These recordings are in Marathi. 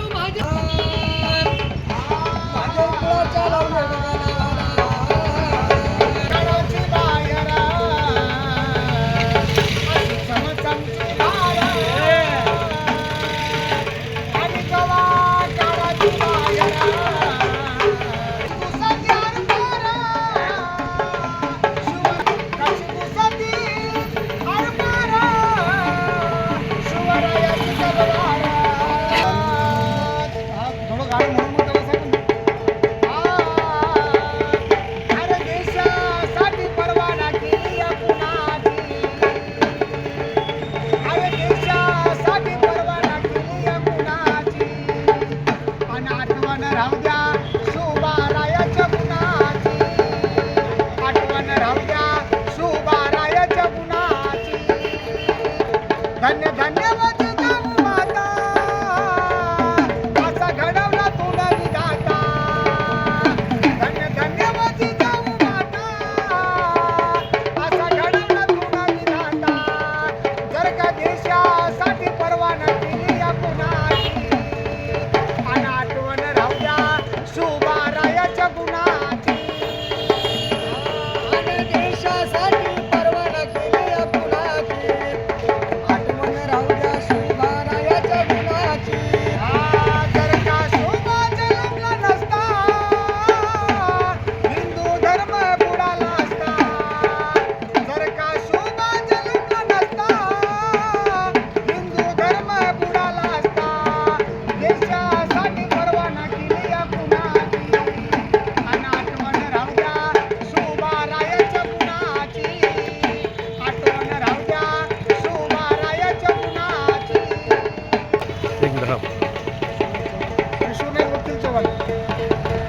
Oh my god! ধন্য ধন্য।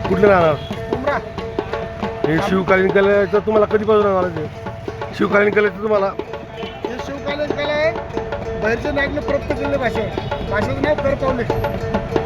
कुठलं राहणार? हे शिवकालीन कलेचं तुम्हाला कधी कधीपासून राहणार ते शिवकालीन कलेचं तुम्हाला. हे शिवकालीन कला आहे बाहेरचं नागले प्रत्येक भाषा भाषेत नाही कर पावले